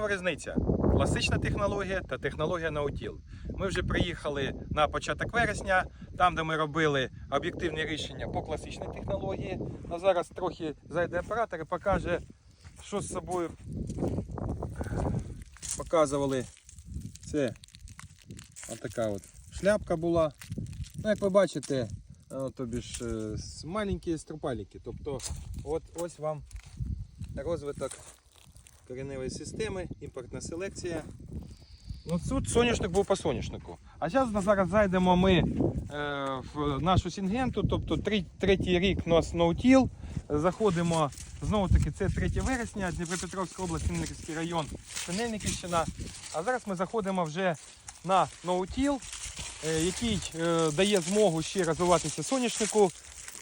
чому різниця? Класична технологія та технологія наутіл. Ми вже приїхали на початок вересня, там, де ми робили об'єктивні рішення по класичній технології. А зараз трохи зайде оператор і покаже, що з собою показували. Це отака от шляпка була. Ну, як ви бачите, е, тобі ж е, маленькі струпаліки. Тобто, от ось вам розвиток кореневої системи, імпортна селекція. Ну, тут соняшник був по соняшнику. А зараз, зараз зайдемо ми е, в нашу сінгенту, тобто третій рік у нас ноутіл. Заходимо знову таки, це 3 вересня, Дніпропетровська область, Синельниківський район, Синельниківщина. А зараз ми заходимо вже на ноутіл, е, який е, дає змогу ще розвиватися соняшнику.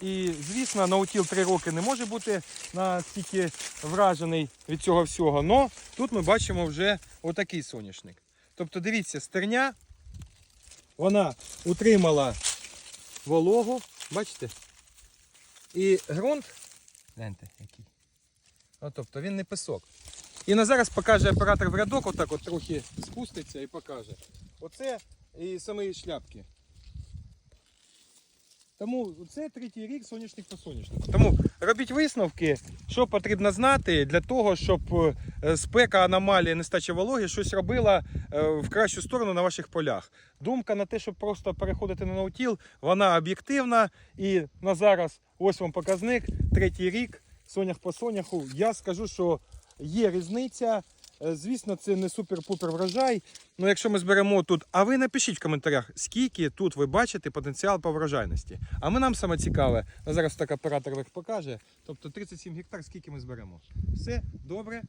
І, звісно, наутіл 3 роки не може бути настільки вражений від цього всього. Но тут ми бачимо вже отакий соняшник. Тобто, дивіться, стерня, вона утримала вологу, бачите? І ґрунт, гляньте, який. Ну, тобто він не пісок. І на зараз покаже оператор в рядок, отак от трохи спуститься і покаже. Оце і самі шляпки. Тому це третій рік соняшник по соняшнику. Тому робіть висновки, що потрібно знати для того, щоб е, спека, аномалія, нестача вологи щось робила е, в кращу сторону на ваших полях. Думка на те, щоб просто переходити на наутіл, вона об'єктивна. І на зараз ось вам показник, третій рік, сонях по соняху. Я скажу, що є різниця. Е, Звісно, це не супер-пупер врожай. Ну, якщо ми зберемо тут, а ви напишіть в коментарях, скільки тут ви бачите потенціал по врожайності. А ми нам саме цікаве, зараз так оператор покаже. Тобто 37 гектар, скільки ми зберемо. Все добре.